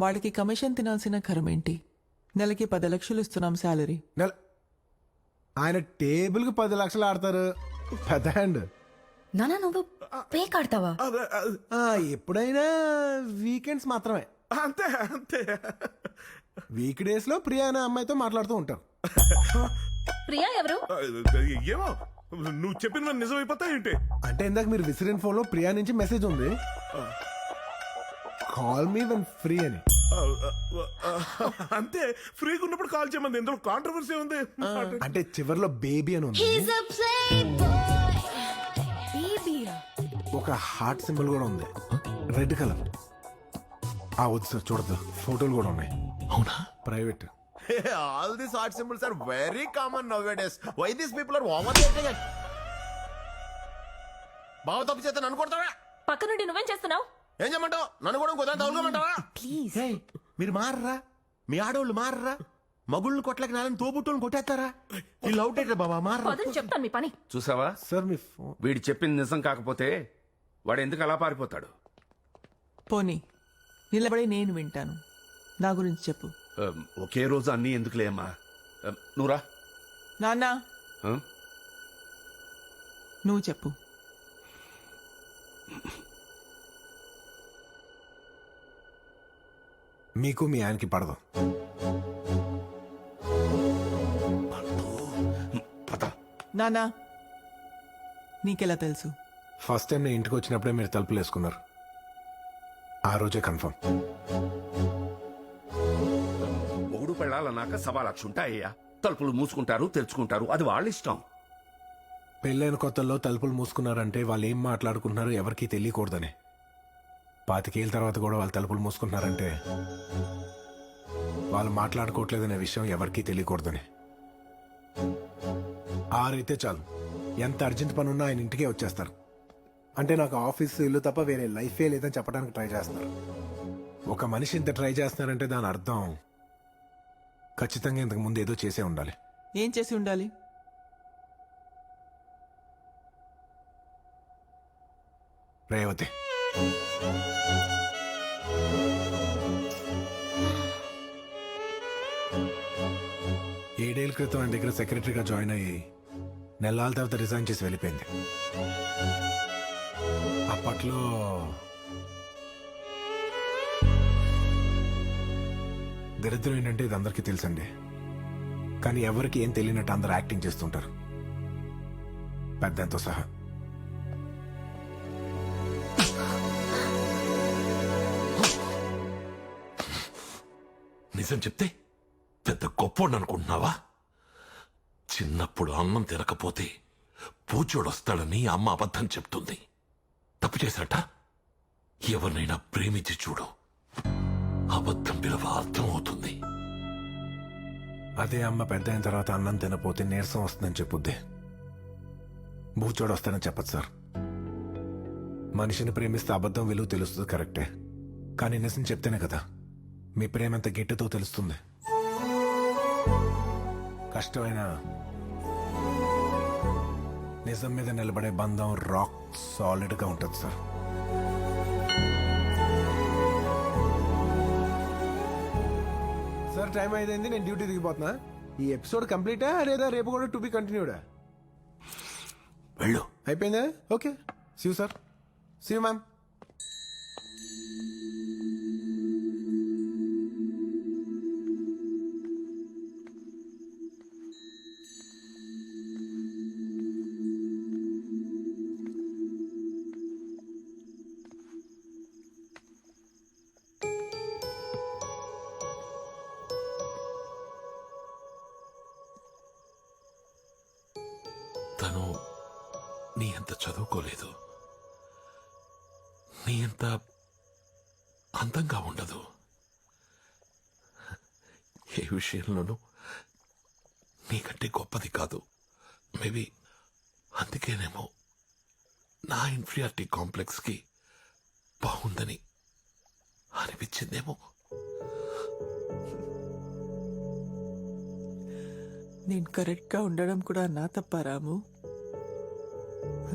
వాడికి కమిషన్ తినాల్సిన కరమేంటి? నెలకి పది లక్షలు ఇస్తున్నాం శాలరీ. నెల ఆయన టేబుల్కి పది లక్షలు ఆడతారు. పెద్ద హ్యాండ్ నానా నువ్వు పే కడతావా. ఆ, ఎప్పుడైనా వీకెండ్స్ మాత్రమే. అంతే అంతే. వీక్ డేస్లో ప్రియా అనే అమ్మాయితో మాట్లాడుతూ ఉంటారు ప్రియా ఎవరు? ఏమో నువ్వు చెప్పిన నిజమైపోతా ఏంటి? అంటే ఇందాక మీరు విసిరిన ఫోన్లో ప్రియా నుంచి మెసేజ్ ఉంది. కాల్ మీ వన్ ఫ్రీ అని. అంతే ఫ్రీగా ఉన్నప్పుడు కాల్ చేయమంది. ఇందులో కాంట్రవర్సీ ఉంది. అంటే చివర్లో బేబీ అని ఉంది. ఒక హార్ట్ సింబల్ కూడా ఉంది. రెడ్ కలర్ ఆ వద్దు సార్ చూడదు ఫోటోలు కూడా ఉన్నాయి. అవునా? Private all these art symbols are very common nowadays why these people are overthinking బావ తప్పు చేస్తే నన్ను కొడతావా? పక్క నుండి నువ్వేం చేస్తున్నావు? ఏం చేయమంటావు? నన్ను కూడా కుదర తగులుకోమంటావా ప్లీజ్. ఏయ్, మీరు మారరా? మీ ఆడవాళ్ళు మారరా? మగుళ్ళు కొట్లకి నాలని తోబుట్టుని కొట్టేస్తారా? ఈ లవ్ డేట్ బాబా మారరా. పదని చెప్తాను మీ పని. చూసావా? సార్ మీ ఫోన్ వీడు చెప్పింది నిజం కాకపోతే వాడు ఎందుకు అలా పారిపోతాడు? పోనీ నిలబడి నేను వింటాను. నా గురించి చెప్పు. ఆ, ఒకే రోజు అన్నీ ఎందుకులేమ్మా ఆ, నువ్వురా నాన్నా. ఆ? నువ్వు చెప్పు. మీకు మీ ఆయనకి పడదు. నానా నీకెలా తెలుసు? ఫస్ట్ టైం నేను ఇంటికి వచ్చినప్పుడే మీరు తలుపులు వేసుకున్నారు. ఆ రోజే కన్ఫర్మ్ ఒకడు పెళ్ళాలన్నాక సవా లక్ష ఉంటాయ్యా. తలుపులు మూసుకుంటారు తెరుచుకుంటారు అది వాళ్ళ ఇష్టం. పెళ్ళైన కొత్తల్లో తలుపులు మూసుకున్నారంటే వాళ్ళు ఏం మాట్లాడుకుంటున్నారో ఎవరికీ తెలియకూడదని. పాతికేళ్ళ తర్వాత కూడా వాళ్ళు తలుపులు మూసుకుంటున్నారంటే వాళ్ళు మాట్లాడుకోవట్లేదనే విషయం ఎవరికీ తెలియకూడదని. ఆరైతే చాలు. ఎంత అర్జెంట్ పని ఉన్నా ఆయన ఇంటికే వచ్చేస్తారు. అంటే నాకు ఆఫీస్ ఇల్లు తప్ప వేరే లైఫే లేదని చెప్పడానికి ట్రై చేస్తారు. ఒక మనిషి ఇంత ట్రై చేస్తున్నారంటే దాని అర్థం ఖచ్చితంగా ఇంతకు ముందు ఏదో చేసే ఉండాలి. ఏం చేసి ఉండాలి? రేవతి. ఏడేళ్ళ క్రితం ఆయన దగ్గర సెక్రటరీగా జాయిన్ అయ్యి నెలల తర్వాత రిజైన్ చేసి వెళ్ళిపోయింది. అప్పట్లో దరిద్రం ఏంటంటే ఇది అందరికీ తెలుసండి. కానీ ఎవరికి ఏం తెలియనట్టు అందరు యాక్టింగ్ చేస్తుంటారు. పెద్దంతో సహా. నిజం చెప్తే పెద్ద గొప్పోడు అనుకుంటున్నావా చిన్నప్పుడు అన్నం తినకపోతే పూచోడొస్తాడని అమ్మ అబద్ధం చెప్తుంది. తప్పు చేశాట ఎవరినైనా ప్రేమించి చూడు. అబద్ధం విలువ అర్థమవుతుంది. అదే అమ్మ పెద్ద అయిన తర్వాత అన్నం తినపోతే నీరసం వస్తుందని చెప్పుద్ది. బూచోడు చెప్పదు సార్. మనిషిని ప్రేమిస్తే అబద్ధం విలువ తెలుస్తుంది కరెక్టే. కానీ నిజం చెప్తేనే కదా. మీ ప్రేమ ఎంత గట్టితో తెలుస్తుంది. కష్టమైన నిజం మీద నిలబడే బంధం రాక్ సాలిడ్గా ఉంటుంది సార్ సార్ టైం అయింది నేను డ్యూటీ దిగిపోతున్నా ఈ ఎపిసోడ్ కంప్లీటా లేదా రేపు కూడా టు బి కంటిన్యూడా వెళ్ళు. అయిపోయిందా? Okay Shiv sir Shiv ma'am తను నీ అంత చదువుకోలేదు. నీ అంత అందంగా ఉండదు. ఏ విషయంలోనూ నీకంటే గొప్పది కాదు. మేబీ అందుకేనేమో నా ఇన్ఫీరియారిటీ కాంప్లెక్స్కి బాగుందని అనిపించిందేమో. నేను కరెక్ట్గా ఉండడం కూడా నా తప్ప రాము.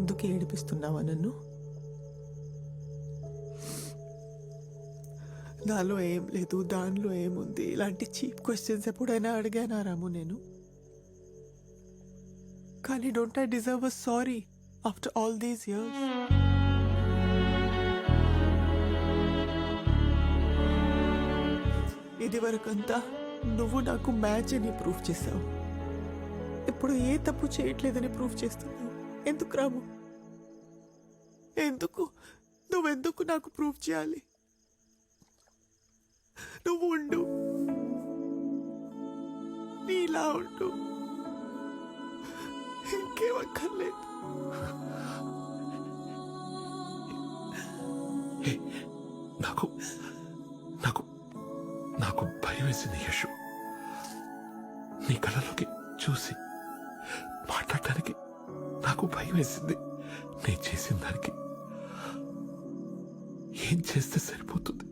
అందుకే ఏడిపిస్తున్నావా నన్ను? నాలో ఏం లేదు దానిలో ఏముంది? ఇలాంటి చీప్ క్వశ్చన్స్ ఎప్పుడైనా అడిగానా రాము నేను? కానీ don't I deserve a sorry after all these years ఇది వరకంతా నువ్వు నాకు మ్యాచ్ అని ప్రూఫ్ చేసావు ఇప్పుడు ఏ తప్పు చేయట్లేదని ప్రూఫ్ చేస్తున్నావు? ఎందుకు రాము? ఎందుకు? నువ్వెందుకు నాకు ప్రూవ్ చేయాలి? నువ్వు ఉండు. నీలా ఉండు. ఇంకేమక్కర్లేదు. నాకు వేసింది నేను చేసిన దానికి ఏం చేస్తే సరిపోతుంది?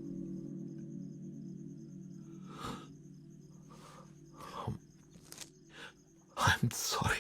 ఐఎమ్ సారీ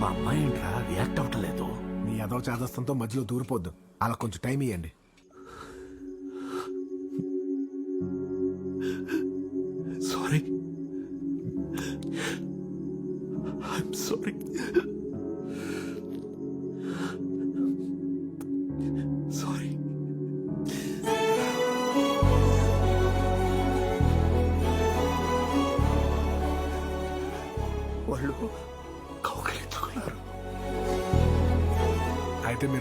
మా అమ్మాయి ఏంట్రా? రియాక్ట్ అవ్వట్లేదు మీ అదవ చేదస్తంతో మధ్యలో దూరిపోద్దు. అలా కొంచెం టైం ఇవ్వండి సారీ ఐఎమ్ సారీ సారీ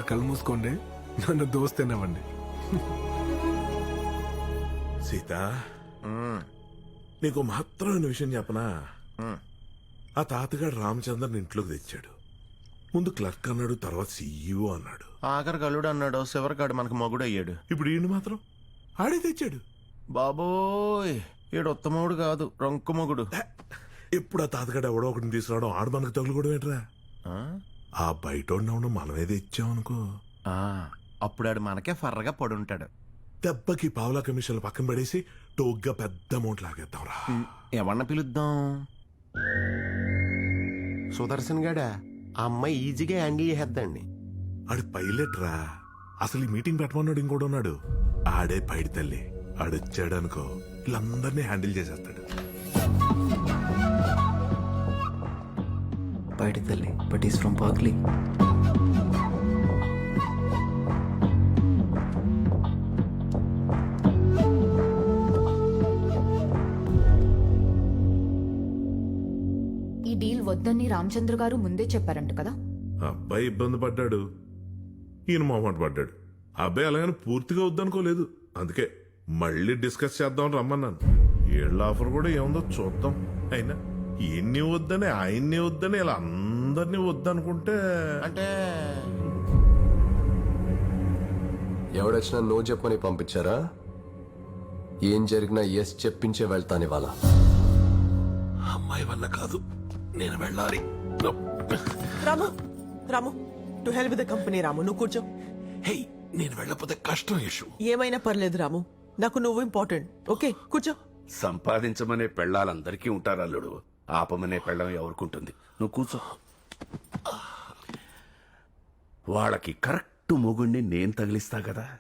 మీరు కళ్ళు మూసుకోండి నన్ను దోస్తేనవ్వండి సీత నీకు మాత్రమైన విషయం చెప్పనా? ఆ తాతగాడు రామచంద్రన్ ఇంట్లోకి తెచ్చాడు. ముందు క్లర్క్ అన్నాడు తర్వాత సీఈఓ అన్నాడు. ఆఖరి కల్లుడు అన్నాడు శివరికాడు మనకు మగుడు అయ్యాడు ఇప్పుడు ఈయన మాత్రం ఆడే తెచ్చాడు. బాబోయ్ ఈడు ఉత్తమవుడు కాదు రొంకు మొగుడు ఎప్పుడు ఆ తాతగాడు ఎవడో ఒకటిని తీసుకురావడం ఆడు మనకు తగులు కూడా ఏంట్రా ఆ? ఆ బయట ఉన్న మనమే తెచ్చామనుకో. ఆ, అప్పుడు ఆడు మనకే ఫర్రగా పడుంటాడు. దెబ్బకి పావులా కమిషన్లు పక్కన పడేసి టోగ్గా పెద్ద అమౌంట్ లాగేద్దాంరా ఎవరిన పిలుద్దాం? సుదర్శన్ గాడా ఆ అమ్మాయి ఈజీగా హ్యాండిల్ చేసేద్దండి. ఆడి పైలట్ రా అసలు ఈ మీటింగ్ పెట్టమన్నాడు ఇంకోటి ఉన్నాడు ఆడే పైడి తల్లి ఆడొచ్చాడు అనుకో వీళ్ళందరినీ హ్యాండిల్ చేసేస్తాడు. బయట తల్లి బట్ ఈస్ ఫ్రమ్ బాగ్లీ ఈ డీల్ వద్దని రామచంద్ర గారు ముందే చెప్పారంట కదా? అబ్బాయి ఇబ్బంది పడ్డాడు. ఈయన మొహమాట పడ్డాడు. అబ్బాయి అలాగని పూర్తిగా వద్దనుకోలేదు. అందుకే మళ్ళీ డిస్కస్ చేద్దాం రమ్మన్నాను. ఏళ్ళ ఆఫర్ కూడా ఏముందో చూద్దాం. అయినా ఎన్ని వద్దని ఆయన్ని వద్దని ఇలా అందరినీ వద్దనుకుంటే అంటే ఎవడొచ్చినా నో చెప్పని పంపించారా? ఏం జరిగినా ఎస్ చెప్పించే వెళ్తాను ఇవాళ. అమ్మాయి వల్ల కాదు నేను వెళ్ళాలి. Ramu Ramu to help with the company Ramu నువ్వు కూర్చో. హే నేను వెళ్ళకపోతే కష్టం యశు. ఏమైనా పర్లేదు రాము. నాకు నువ్వు ఇంపార్టెంట్ ఓకే కూర్చో. సంపాదించమనే పెళ్ళాలందరికీ ఉంటారు అల్లుడు? ఆపమనే పెళ్ళం ఎవరికుంటుంది? నువ్వు కూర్చో. వాళ్ళకి కరెక్ట్ మొగుణ్ణి నేను తగిలిస్తా కదా.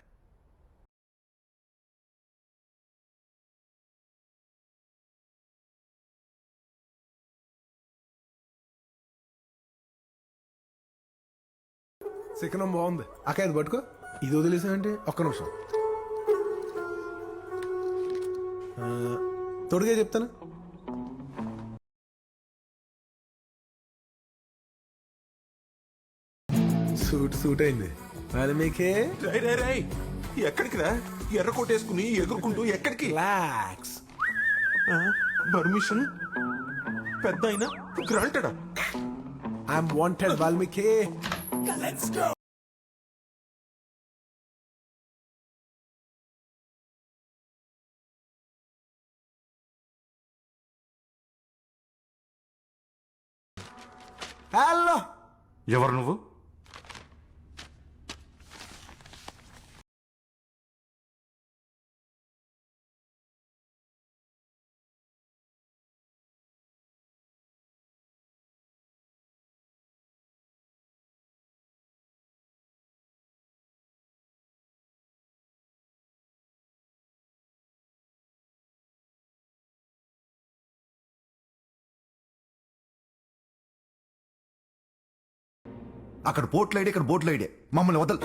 శిఖనం బాగుంది. అక్క ఇది పట్టుకో. ఇది వదిలేసామంటే ఒక్క నిమిషం. ఆ, చెప్తాను. సూట్ సూట్ అయింది. వాల్మీకి రై రై రై ఎక్కడికి రా? ఎర్ర కొట్టేసుకుని ఎగురుకుంటూ ఎక్కడికి? Relax permission? పెద్ద అయినా గ్రాంటెడా? I'm wanted Valmiki. హలో ఎవరు నువ్వు? అక్కడ పోట్లు ఐడి ఇక్కడ బోట్లు ఐడి మమ్మల్ని వదలు.